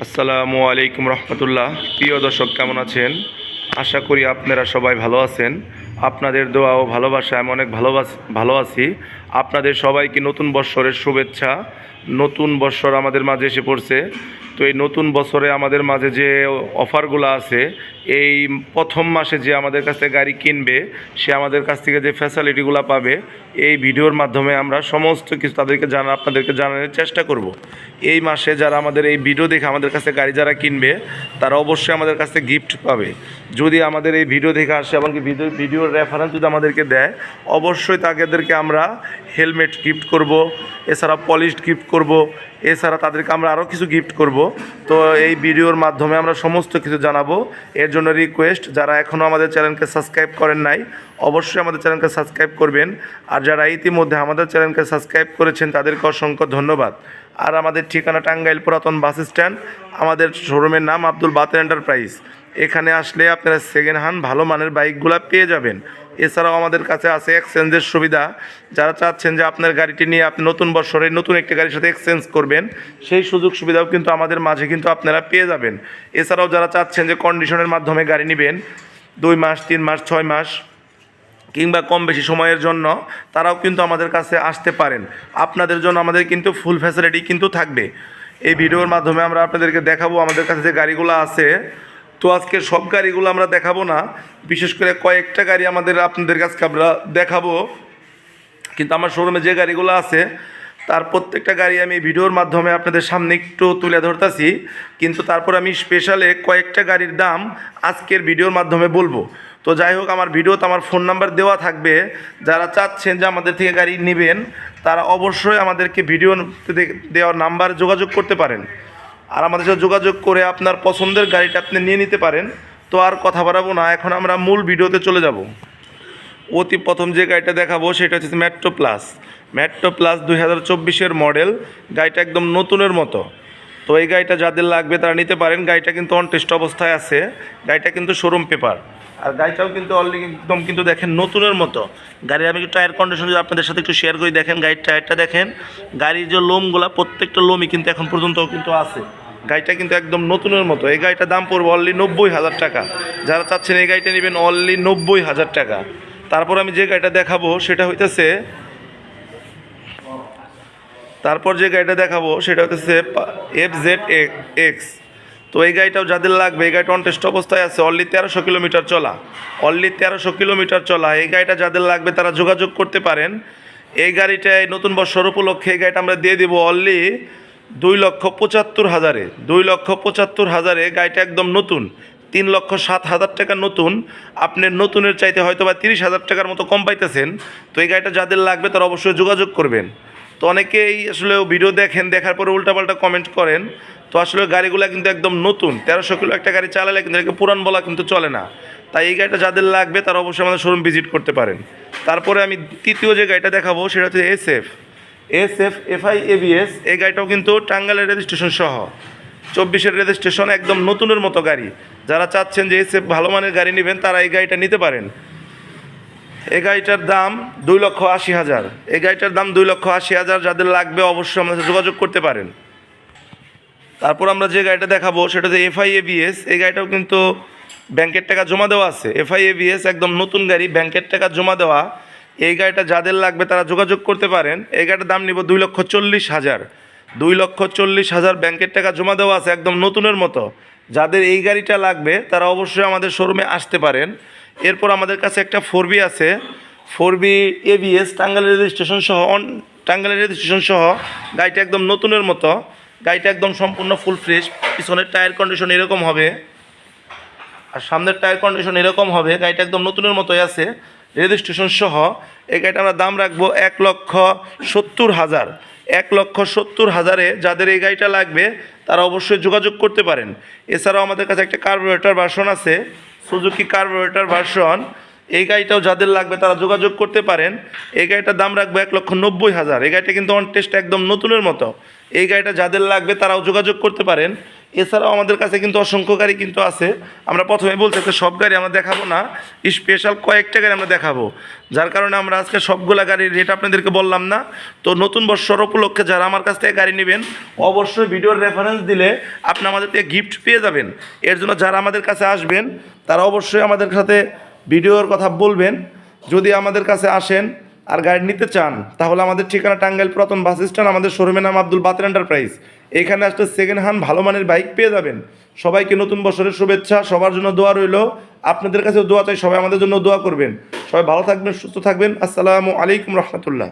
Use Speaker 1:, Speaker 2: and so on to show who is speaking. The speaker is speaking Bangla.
Speaker 1: আসসালামু আলাইকুম রহমতুল্লাহ। প্রিয় দর্শক, কেমন আছেন? আশা করি আপনারা সবাই ভালো আছেন। আপনাদের দোয়া ও ভালোবাসা আমি অনেক ভালোবাস, ভালো আছি। আপনাদের সবাইকে নতুন বৎসরের শুভেচ্ছা। নতুন বৎসর আমাদের মাঝে এসে পড়ছে। তো এই নতুন বছরে আমাদের মাঝে যে অফারগুলো আছে, এই প্রথম মাসে যে আমাদের কাছ থেকে গাড়ি কিনবে, সে আমাদের কাছ থেকে যে ফ্যাসিলিটিগুলো পাবে, এই ভিডিওর মাধ্যমে আমরা সমস্ত কিছু তাদেরকে জানা, আপনাদেরকে জানানোর চেষ্টা করব। এই মাসে যারা আমাদের এই ভিডিও দেখে আমাদের কাছে গাড়ি যারা কিনবে, তারা অবশ্যই আমাদের কাছে গিফট পাবে। যদি আমাদের এই ভিডিও দেখে আসে, এমনকি ভিডিও ভিডিওর রেফারেন্স যদি আমাদেরকে দেয়, অবশ্যই তাদেরকে আমরা হেলমেট গিফট করব। এছাড়া পলিশড গিফট করব, এছাড়া তাদেরকে আমরা আরও কিছু গিফট করব। তো এই ভিডিওর মাধ্যমে আমরা সমস্ত কিছু জানাব। এর জন্য রিকোয়েস্ট যারা এখনও আমাদের চ্যানেলকে সাবস্ক্রাইব করেন নাই, অবশ্যই আমাদের চ্যানেলকে সাবস্ক্রাইব করবেন। আর যারা ইতিমধ্যে আমাদের চ্যানেলকে সাবস্ক্রাইব করেছেন, তাদেরকে অসংখ্য ধন্যবাদ। আর আমাদের ঠিকানা টাঙ্গাইল পুরাতন বাস স্ট্যান্ড, আমাদের শোরুমের নাম আব্দুল বাতের এন্টারপ্রাইজ এখানে আসলে আপনারা সেকেন্ড হ্যান্ড ভালো মানের বাইকগুলো পেয়ে যাবেন। এছাড়াও আমাদের কাছে আছে এক্সচেঞ্জের সুবিধা। যারা চাচ্ছেন যে আপনার গাড়িটি নিয়ে আপনি নতুন বছরে নতুন একটি গাড়ির সাথে এক্সচেঞ্জ করবেন। সেই সুযোগ সুবিধাও কিন্তু আমাদের মাঝে কিন্তু আপনারা পেয়ে যাবেন। এছাড়াও যারা চাচ্ছেন যে কন্ডিশনের মাধ্যমে গাড়ি নেবেন, দুই মাস, তিন মাস, ছয় মাস কিংবা কম বেশি সময়ের জন্য, তারাও কিন্তু আমাদের কাছে আসতে পারেন। আপনাদের জন্য আমাদের কিন্তু ফুল ফ্যাসিলিটি কিন্তু থাকবে। এই ভিডিওর মাধ্যমে আমরা আপনাদেরকে দেখাবো আমাদের কাছে যে গাড়িগুলো আছে। তো আজকে সব গাড়িগুলো আমরা দেখাবো না। বিশেষ করে কয়েকটা গাড়ি আমাদের আপনাদের কাছে আমরা দেখাবো। কিন্তু আমার শোরুমে যে গাড়িগুলো আছে তার প্রত্যেকটা গাড়ি আমি ভিডিওর মাধ্যমে আপনাদের সামনে একটু তুলে ধরতেছি, কিন্তু তারপর আমি স্পেশালে কয়েকটা গাড়ির দাম আজকের ভিডিওর মাধ্যমে বলব। তো যাই হোক, আমার ভিডিওতে আমার ফোন নাম্বার দেওয়া থাকবে। যারা চাচ্ছেন যে আমাদের থেকে গাড়ি নেবেন, তারা অবশ্যই আমাদেরকে ভিডিও দেওয়ার নাম্বার যোগাযোগ করতে পারেন। আর আমাদের সাথে যোগাযোগ করে আপনার পছন্দের গাড়িটা আপনি নিয়ে নিতে পারেন। তো আর কথা বাড়াবো না, এখন আমরা মূল ভিডিওতে চলে যাব। অতি প্রথম যে গাড়িটা দেখাবো, সেটা হচ্ছে মেট্রো প্লাস মেট্রো প্লাস দুই হাজার চব্বিশের মডেল গাড়িটা একদম নতুনের মতো। তো এই গাড়িটা যাদের লাগবে তারা নিতে পারেন। গাড়িটা কিন্তু অন অবস্থায় আছে। গাড়িটা কিন্তু শোরুম পেপার আর গাড়িটাও কিন্তু অলরেডি একদম কিন্তু দেখেন নতুনের মতো। গাড়ির আমি টায়ার কন্ডিশন আপনাদের সাথে একটু শেয়ার করি, দেখেন গাড়ির টায়ারটা দেখেন। গাড়ির যে লোমগুলো, প্রত্যেকটা লোমই কিন্তু এখন পর্যন্ত কিন্তু আছে। গাড়িটা কিন্তু একদম নতুনের মতো। এই গাড়িটার দাম পড়বে অনলি নব্বই হাজার টাকা। যারা চাচ্ছেন এই গাড়িটা নেবেন অনলি নব্বই হাজার টাকা। তারপর আমি যে গাড়িটা দেখাবো, সেটা হইতেছে তারপর যে গাড়িটা দেখাবো, সেটা হচ্ছে এফ জেড এক্স তো এই গাড়িটাও যাদের লাগবে, এই গাড়িটা অনটেস্ট অবস্থায় আছে অনলি তেরোশো কিলোমিটার চলা। অনলি তেরোশো কিলোমিটার চলা। এই গাড়িটা যাদের লাগবে, তারা যোগাযোগ করতে পারেন। এই গাড়িটায় নতুন বছর উপলক্ষে এই গাড়িটা আমরা দিয়ে দিব অনলি দুই লক্ষ পঁচাত্তর হাজারে। দুই লক্ষ পঁচাত্তর হাজারে গাড়িটা একদম নতুন। তিন লক্ষ সাত হাজার টাকা নতুন। আপনি নতুনের চাইতে হয়তো বা তিরিশ হাজার টাকার মতো কম পাইতেছেন। তো এই গাড়িটা যাদের লাগবে, তারা অবশ্যই যোগাযোগ করবেন। তো অনেকেই আসলে ভিডিও দেখেন, দেখার পরে উল্টাপাল্টা কমেন্ট করেন। তো আসলে গাড়িগুলো কিন্তু একদম নতুন। তেরোশো কিলো একটা গাড়ি চালালে কিন্তু এটাকে পুরান বলা কিন্তু চলে না। তাই এই গাড়িটা যাদের লাগবে তারা অবশ্যই আমাদের শোরুম ভিজিট করতে পারেন। তারপরে আমি তৃতীয় যে গাড়িটা দেখাবো সেটা হচ্ছে S F S F FI ABS এই গাড়িটাও কিন্তু টাঙ্গালের রেজিস্ট্রেশন সহ। চব্বিশের রেজিস্ট্রেশন একদম নতুনের মতো গাড়ি। যারা চাচ্ছেন যে এসএফ ভালো মানের গাড়ি নেবেন, তারা এই গাড়িটা নিতে পারেন। এই গাড়িটার দাম দুই লক্ষ আশি হাজার। এই গাড়িটার দাম দুই লক্ষ আশি হাজার, যাদের লাগবে অবশ্যই আমাদের যোগাযোগ করতে পারেন। তারপর আমরা যে গাড়িটা দেখাবো, সেটা হচ্ছে এফআই এবিএস এই গাড়িটাও কিন্তু ব্যাংকের টাকা জমা দেওয়া আছে। এফআই এবিএস একদম নতুন গাড়ি, ব্যাংকের টাকা জমা দেওয়া। এই গাড়িটা যাদের লাগবে তারা যোগাযোগ করতে পারেন। এই গাড়িটার দাম নিব দুই লক্ষ চল্লিশ হাজার। দুই লক্ষ চল্লিশ হাজার ব্যাংকের টাকা জমা দেওয়া আছে, একদম নতুনের মতো। যাদের এই গাড়িটা লাগবে, তারা অবশ্যই আমাদের শোরুমে আসতে পারেন। এরপর আমাদের কাছে একটা ফোর বি আছে। ফোর বি এবিএস টাঙ্গালের রেজিস্ট্রেশন সহ অন টাঙ্গালের রেজিস্ট্রেশন সহ গাড়িটা একদম নতুনের মতো। গাড়িটা একদম সম্পূর্ণ ফুল ফ্রেশ পিছনের টায়ার কন্ডিশন এরকম হবে। আর সামনের টায়ার কন্ডিশন এরকম হবে, গাড়িটা একদম নতুনের মতোই আছে। রেজিস্ট্রেশন সহ এই গাড়িটা আমরা দাম রাখব এক লক্ষ সত্তর হাজার। এক লক্ষ সত্তর হাজারে যাদের এই গাড়িটা লাগবে, তারা অবশ্যই যোগাযোগ করতে পারেন। এছাড়াও আমাদের কাছে একটা কার্বোরেটার ভার্সন আছে সুজুকি কার্বোরেটার ভার্সন এই গাড়িটাও যাদের লাগবে, তারা যোগাযোগ করতে পারেন। এই গাড়িটার দাম রাখব এক লক্ষ নব্বই হাজার। এই গাড়িটা কিন্তু অন টেস্ট একদম নতুনের মতো। এই গাড়িটা যাদের লাগবে, তারাও যোগাযোগ করতে পারেন। এছাড়াও আমাদের কাছে কিন্তু অসংখ্য গাড়ি কিন্তু আছে। আমরা প্রথমে বলতে সব গাড়ি আমরা দেখাবো না স্পেশাল কয়েকটা গাড়ি আমরা দেখাবো। যার কারণে আমরা আজকে সবগুলা গাড়ির রেট আপনাদেরকে বললাম না। তো নতুন বৎসর উপলক্ষে যারা আমার কাছ থেকে গাড়ি নেবেন, অবশ্যই ভিডিওর রেফারেন্স দিলে আপনি আমাদের থেকে গিফট পেয়ে যাবেন। এর জন্য যারা আমাদের কাছে আসবেন, তারা অবশ্যই আমাদের সাথে ভিডিওর কথা বলবেন। যদি আমাদের কাছে আসেন আর গাড়ি নিতে চান, তাহলে আমাদের ঠিকানা টাঙ্গাইল পুরাতন বাস স্ট্যান্ড, আমাদের শোরুমের নাম আব্দুল বাতের এন্টারপ্রাইজ। এখানে আসলে সেকেন্ড হ্যান্ড ভালো মানের বাইক পেয়ে যাবেন। সবাইকে নতুন বছরের শুভেচ্ছা, সবার জন্য দোয়া রইল। আপনাদের কাছেও দোয়া চাই, সবাই আমাদের জন্য দোয়া করবেন। সবাই ভালো থাকবেন, সুস্থ থাকবেন। আসসালামু আলাইকুম রহমতুল্লাহ।